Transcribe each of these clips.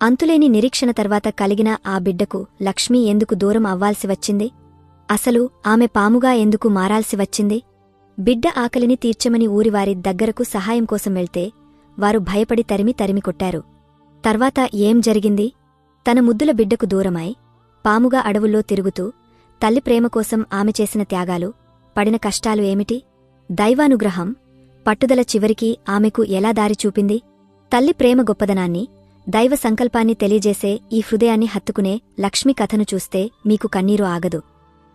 అంతులేని నిరీక్షణ తర్వాత కలిగిన ఆ బిడ్డకు లక్ష్మి ఎందుకు దూరం అవ్వాల్సి వచ్చింది? అసలు ఆమె పాముగా ఎందుకు మారాల్సి వచ్చింది? బిడ్డ ఆకలిని తీర్చమని ఊరివారి దగ్గరకు సహాయం కోసం వెళ్తే వారు భయపడి తరిమి తరిమి కొట్టారు. తర్వాత ఏం జరిగింది? తన ముద్దుల బిడ్డకు దూరమై పాముగా అడవుల్లో తిరుగుతూ తల్లి ప్రేమ కోసం ఆమె చేసిన త్యాగాలు పడిన కష్టాలు ఏమిటి? దైవానుగ్రహం పట్టుదల చివరికి ఆమెకు ఎలా దారి చూపింది? తల్లి ప్రేమ గొప్పదనాన్ని దైవ సంకల్పాన్ని తెలియజేసే ఈ హృదయాన్ని హత్తుకునే లక్ష్మి కథను చూస్తే మీకు కన్నీరు ఆగదు.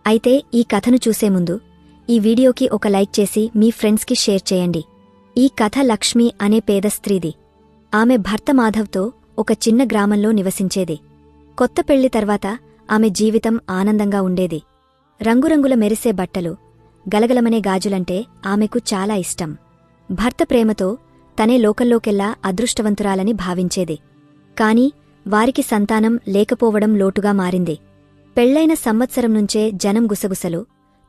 అయితే ఈ కథను చూసే ముందు ఈ వీడియోకి ఒక లైక్ చేసి మీ ఫ్రెండ్స్కి షేర్ చేయండి. ఈ కథ లక్ష్మి అనే పేద స్త్రీది. ఆమె భర్త మాధవ్తో ఒక చిన్న గ్రామంలో నివసించేది. కొత్త పెళ్ళి తర్వాత ఆమె జీవితం ఆనందంగా ఉండేది. రంగురంగుల మెరిసే బట్టలు గలగలమనే గాజులంటే ఆమెకు చాలా ఇష్టం. భర్త ప్రేమతో తనే లోకల్లోకెల్లా అదృష్టవంతురాలని భావించేది. కాని వారికి సంతానం లేకపోవడం లోటుగా మారింది. పెళ్ళైన సంవత్సరం నుంచే జనం గుసగుసలు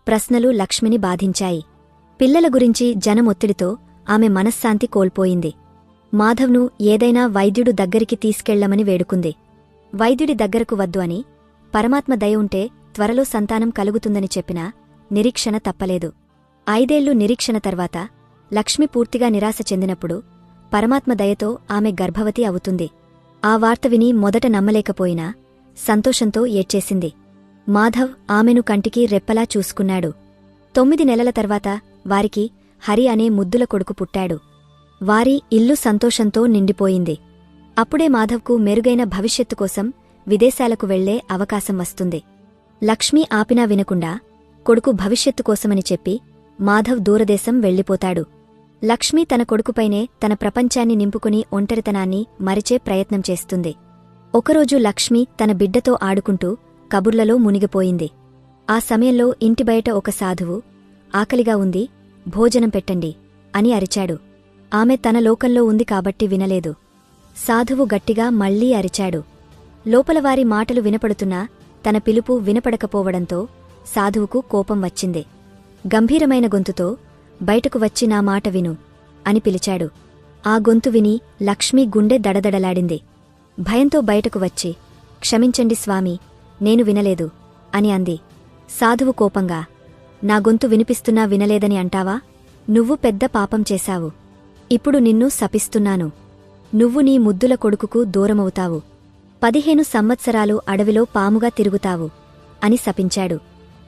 ప్రశ్నలు లక్ష్మిని బాధించాయి. పిల్లల గురించి జనం ఒత్తిడితో ఆమె మనశ్శాంతి కోల్పోయింది. మాధవ్ను ఏదైనా వైద్యుడు దగ్గరికి తీసుకెళ్ళమని వేడుకుంది. వైద్యుడి దగ్గరకు వద్దు అని పరమాత్మ దయ ఉంటే త్వరలో సంతానం కలుగుతుందని చెప్పినా నిరీక్షణ తప్పలేదు. ఐదేళ్ళు నిరీక్షణ తర్వాత లక్ష్మి పూర్తిగా నిరాశ చెందినప్పుడు పరమాత్మ దయతో ఆమె గర్భవతి అవుతుంది. ఆ వార్త విని మొదట నమ్మలేకపోయినా సంతోషంతో ఏడ్చేసింది. మాధవ్ ఆమెను కంటికి రెప్పలా చూసుకున్నాడు. తొమ్మిది నెలల తర్వాత వారికి హరి అనే ముద్దుల కొడుకు పుట్టాడు. వారి ఇల్లు సంతోషంతో నిండిపోయింది. అప్పుడే మాధవ్కు మెరుగైన భవిష్యత్తు కోసం విదేశాలకు వెళ్ళే అవకాశం వస్తుంది. లక్ష్మి ఆపినా వినకుండా కొడుకు భవిష్యత్తు కోసమని చెప్పి మాధవ్ దూరదేశం వెళ్ళిపోతాడు. లక్ష్మి తన కొడుకుపైనే తన ప్రపంచాన్ని నింపుకుని ఒంటరితనాన్ని మరిచే ప్రయత్నం చేస్తుంది. ఒకరోజు లక్ష్మి తన బిడ్డతో ఆడుకుంటూ కబుర్లలో మునిగిపోయింది. ఆ సమయంలో ఇంటి బయట ఒక సాధువు ఆకలిగా ఉంది భోజనం పెట్టండి అని అరిచాడు. ఆమె తన లోకంలో ఉంది కాబట్టి వినలేదు. సాధువు గట్టిగా మళ్ళీ అరిచాడు. లోపలవారి మాటలు వినపడుతున్నా తన పిలుపు వినపడకపోవడంతో సాధువుకు కోపం వచ్చింది. గంభీరమైన గొంతుతో బయటకు వచ్చి నా మాట విను అని పిలిచాడు. ఆ గొంతు విని లక్ష్మి గుండె దడదడలాడింది. భయంతో బయటకు వచ్చి క్షమించండి స్వామి నేను వినలేదు అని అంది. సాధువు కోపంగా నా గొంతు వినిపిస్తున్నా వినలేదని అంటావా? నువ్వు పెద్ద పాపం చేశావు. ఇప్పుడు నిన్ను శపిస్తున్నాను. నువ్వు నీ ముద్దుల కొడుకుకు దూరమవుతావు. పదిహేను సంవత్సరాలు అడవిలో పాముగా తిరుగుతావు అని శపించాడు.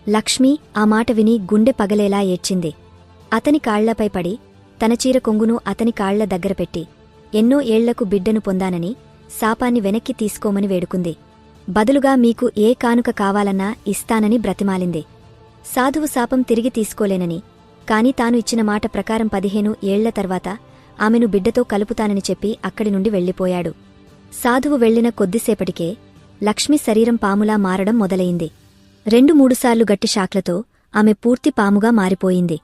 లక్ష్మి ఆ మాట విని గుండె పగలేలా ఏడ్చింది. అతని కాళ్ళపై పడి తన చీర కొంగును అతని కాళ్ళ దగ్గర పెట్టి ఎన్నో ఏళ్ళకు బిడ్డను పొందానని శాపాన్ని వెనక్కి తీసుకోమని వేడుకుంది. బదులుగా మీకు ఏ కానుక కావాలన్నా ఇస్తానని బ్రతిమాలింది. సాధువు శాపం తిరిగి తీసుకోలేనని కాని తాను ఇచ్చిన మాట ప్రకారం పదిహేను ఏళ్ళ తర్వాత ఆమెను బిడ్డతో కలుపుతానని చెప్పి అక్కడి నుండి వెళ్ళిపోయాడు. సాధువు వెళ్ళిన కొద్దిసేపటికే లక్ష్మి శరీరం పాములా మారడం మొదలయింది రెండు మూడుసార్లు గట్టి షాక్లతో ఆమె పూర్తి పాముగా మారిపోయింది.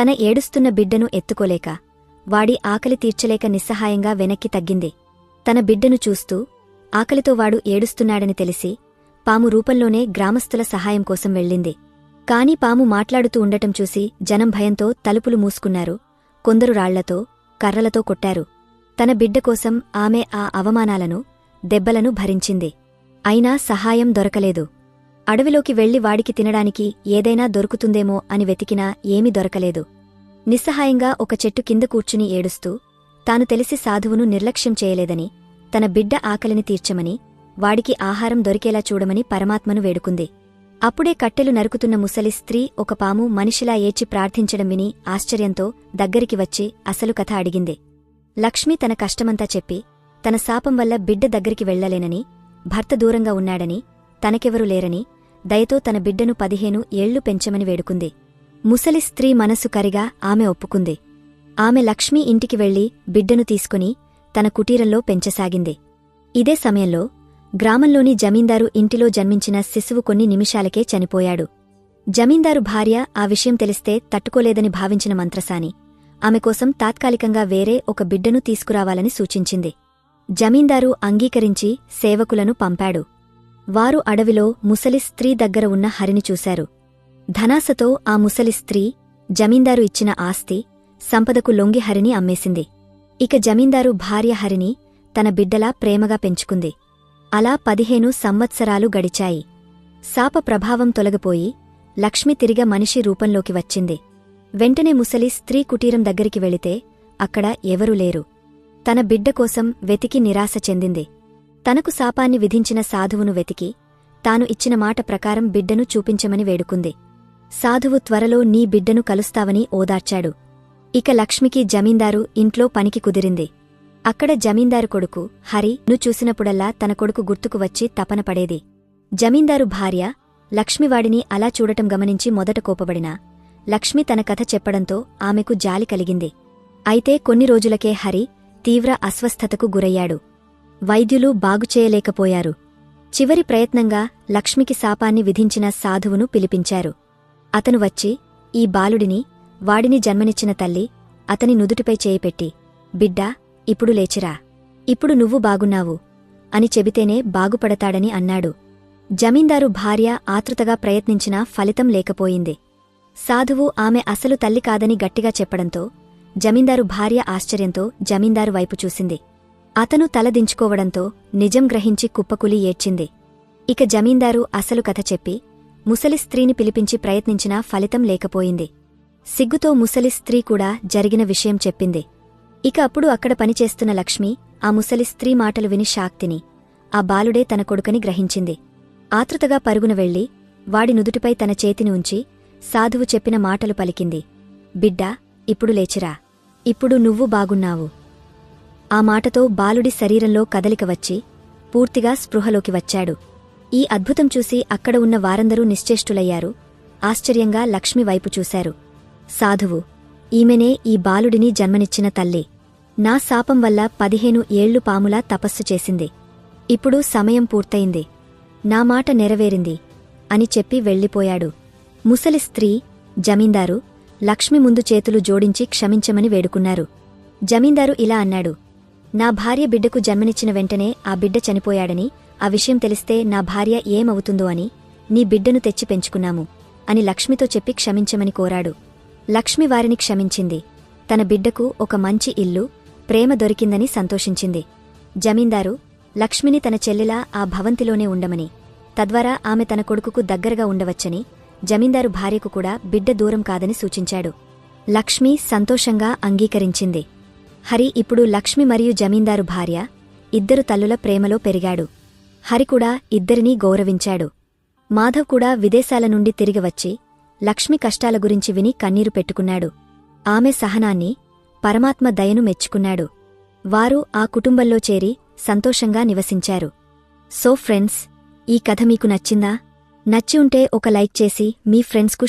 తన ఏడుస్తున్న బిడ్డను ఎత్తుకోలేక వాడి ఆకలి తీర్చలేక నిస్సహాయంగా వెనక్కి తగ్గింది. తన బిడ్డను చూస్తూ ఆకలితో వాడు ఏడుస్తున్నాడని తెలిసి పాము రూపంలోనే గ్రామస్తుల సహాయం కోసం వెళ్ళింది. కాని పాము మాట్లాడుతూ ఉండటం చూసి జనం భయంతో తలుపులు మూసుకున్నారు. కొందరు రాళ్ళతో కర్రలతో కొట్టారు. తన బిడ్డ కోసం ఆమె ఆ అవమానాలను దెబ్బలను భరించింది. అయినా సహాయం దొరకలేదు. అడవిలోకి వెళ్ళి వాడికి తినడానికి ఏదైనా దొరుకుతుందేమో అని వెతికినా ఏమీ దొరకలేదు. నిస్సహాయంగా ఒక చెట్టు కింద కూర్చుని ఏడుస్తూ తాను తెలిసి సాధువును నిర్లక్ష్యం చేయలేదని తన బిడ్డ ఆకలిని తీర్చమని వాడికి ఆహారం దొరికేలా చూడమని పరమాత్మను వేడుకుంది. అప్పుడే కట్టెలు నరుకుతున్న ముసలి స్త్రీ ఒక పాము మనిషిలా ఏచి ప్రార్థించడం విని ఆశ్చర్యంతో దగ్గరికి వచ్చి అసలు కథ అడిగింది. లక్ష్మి తన కష్టమంతా చెప్పి తన శాపం వల్ల బిడ్డ దగ్గరికి వెళ్ళలేనని భర్త దూరంగా ఉన్నాడని తనకెవరూ లేరని దయతో తన బిడ్డను పదిహేను ఏళ్ళు పెంచమని వేడుకుంది. ముసలి స్త్రీ మనసు కరిగా ఆమె ఒప్పుకుంది. ఆమె లక్ష్మి ఇంటికి వెళ్ళి బిడ్డను తీసుకుని తన కుటీరంలో పెంచసాగింది. ఇదే సమయంలో గ్రామంలోని జమీందారు ఇంటిలో జన్మించిన శిశువు కొన్ని నిమిషాలకే చనిపోయాడు. జమీందారు భార్య ఆ విషయం తెలిస్తే తట్టుకోలేదని భావించిన మంత్రసాని ఆమె కోసం తాత్కాలికంగా వేరే ఒక బిడ్డను తీసుకురావాలని సూచించింది. జమీందారు అంగీకరించి సేవకులను పంపాడు. వారు అడవిలో ముసలి స్త్రీ దగ్గర ఉన్న హరిని చూశారు. ధనాసతో ఆ ముసలి స్త్రీ జమీందారు ఇచ్చిన ఆస్తి సంపదకు లొంగి హరిని అమ్మేసింది. ఇక జమీందారు భార్య హరిని తన బిడ్డలా ప్రేమగా పెంచుకుంది. అలా పదిహేను సంవత్సరాలు గడిచాయి. శాప ప్రభావం తొలగిపోయి లక్ష్మి తిరిగ మనిషి రూపంలోకి వచ్చింది. వెంటనే ముసలి స్త్రీ కుటీరం దగ్గరికి వెళితే అక్కడ ఎవరూ లేరు. తన బిడ్డ కోసం వెతికి నిరాశ చెందింది. తనకు శాపాన్ని విధించిన సాధువును వెతికి తాను ఇచ్చిన మాట ప్రకారం బిడ్డను చూపించమని వేడుకుంది. సాధువు త్వరలో నీ బిడ్డను కలుస్తావని ఓదార్చాడు. ఇక లక్ష్మికి జమీందారు ఇంట్లో పనికి కుదిరింది. అక్కడ జమీందారు కొడుకు హరి ను చూసినప్పుడల్లా తన కొడుకు గుర్తుకు వచ్చి తపన పడేది. జమీందారు భార్య లక్ష్మివాడిని అలా చూడటం గమనించి మొదట కోపబడినా లక్ష్మి తన కథ చెప్పడంతో ఆమెకు జాలి కలిగింది. అయితే కొన్ని రోజులకే హరి తీవ్ర అస్వస్థతకు గురయ్యాడు. వైద్యులు బాగుచేయలేకపోయారు చివరి ప్రయత్నంగా లక్ష్మికి శాపాన్ని విధించిన సాధువును పిలిపించారు. అతను వచ్చి ఈ బాలుడిని వాడిని జన్మనిచ్చిన తల్లి అతని నుదుటిపై చేయిపెట్టి బిడ్డా ఇప్పుడు లేచిరా. ఇప్పుడు నువ్వు బాగున్నావు అని చెబితేనే బాగుపడతాడని అన్నాడు. జమీందారు భార్య ఆతృతగా ప్రయత్నించినా ఫలితం లేకపోయింది. సాధువు ఆమె అసలు తల్లి కాదని గట్టిగా చెప్పడంతో జమీందారు భార్య ఆశ్చర్యంతో జమీందారు వైపు చూసింది. అతను తలదించుకోవడంతో నిజం గ్రహించి కుప్పకులి ఏడ్చింది. ఇక జమీందారు అసలు కథ చెప్పి ముసలి స్త్రీని పిలిపించి ప్రయత్నించినా ఫలితం లేకపోయింది. సిగ్గుతో ముసలి స్త్రీ కూడా జరిగిన విషయం చెప్పింది. ఇక అప్పుడు అక్కడ పనిచేస్తున్న లక్ష్మి ఆ ముసలి స్త్రీ మాటలు విని శాక్తిని ఆ బాలుడే తన కొడుకని గ్రహించింది. ఆతృతగా పరుగున వెళ్ళి వాడి నుదుటిపై తన చేతిని ఉంచి సాధువు చెప్పిన మాటలు పలికింది. బిడ్డా ఇప్పుడు లేచిరా. ఇప్పుడు నువ్వు బాగున్నావు. ఆ మాటతో బాలుడి శరీరంలో కదలిక వచ్చి పూర్తిగా స్పృహలోకి వచ్చాడు. ఈ అద్భుతం చూసి అక్కడ ఉన్న వారందరూ నిశ్చేష్టులయ్యారు. ఆశ్చర్యంగా లక్ష్మి వైపు చూశారు. సాధువు ఈమెనే ఈ బాలుడిని జన్మనిచ్చిన తల్లి. నా శాపం వల్ల పదిహేను ఏళ్ళు పాములా తపస్సు చేసింది. ఇప్పుడు సమయం పూర్తయింది. నా మాట నెరవేరింది అని చెప్పి వెళ్ళిపోయాడు. ముసలి స్త్రీ జమీందారు లక్ష్మి ముందు చేతులు జోడించి క్షమించమని వేడుకున్నారు. జమీందారు ఇలా అన్నాడు. నా భార్య బిడ్డకు జన్మనిచ్చిన వెంటనే ఆ బిడ్డ చనిపోయాడని ఆ విషయం తెలిస్తే నా భార్య ఏమవుతుందో అని నీ బిడ్డను తెచ్చి పెంచుకున్నాము అని లక్ష్మితో చెప్పి క్షమించమని కోరాడు. లక్ష్మి వారిని క్షమించింది. తన బిడ్డకు ఒక మంచి ఇల్లు ప్రేమ దొరికిందని సంతోషించింది. జమీందారు లక్ష్మిని తన చెల్లెలా ఆ భవంతిలోనే ఉండమని తద్వారా ఆమె తన కొడుకుకు దగ్గరగా ఉండవచ్చని జమీందారు భార్యకు కూడా బిడ్డ దూరం కాదని సూచించాడు. లక్ష్మి సంతోషంగా అంగీకరించింది. హరి ఇప్పుడు లక్ష్మి మరియు జమీందారు భార్య. ఇద్దరు తల్లుల ప్రేమలో పెరిగాడు. హరి కూడా ఇద్దరినీ గౌరవించాడు. మాధవ్ కూడా విదేశాల నుండి తిరిగి వచ్చి లక్ష్మి కష్టాల గురించి విని కన్నీరు పెట్టుకున్నాడు. ఆమె సహనాన్ని పరమాత్మ దయను మెచ్చుకున్నాడు. వారు ఆ కుటుంబంలో చేరి సంతోషంగా నివసించారు. సో ఫ్రెండ్స్ ఈ కథ మీకు నచ్చిందా? నచ్చి ఉంటే ఒక లైక్ చేసి మీ ఫ్రెండ్స్కు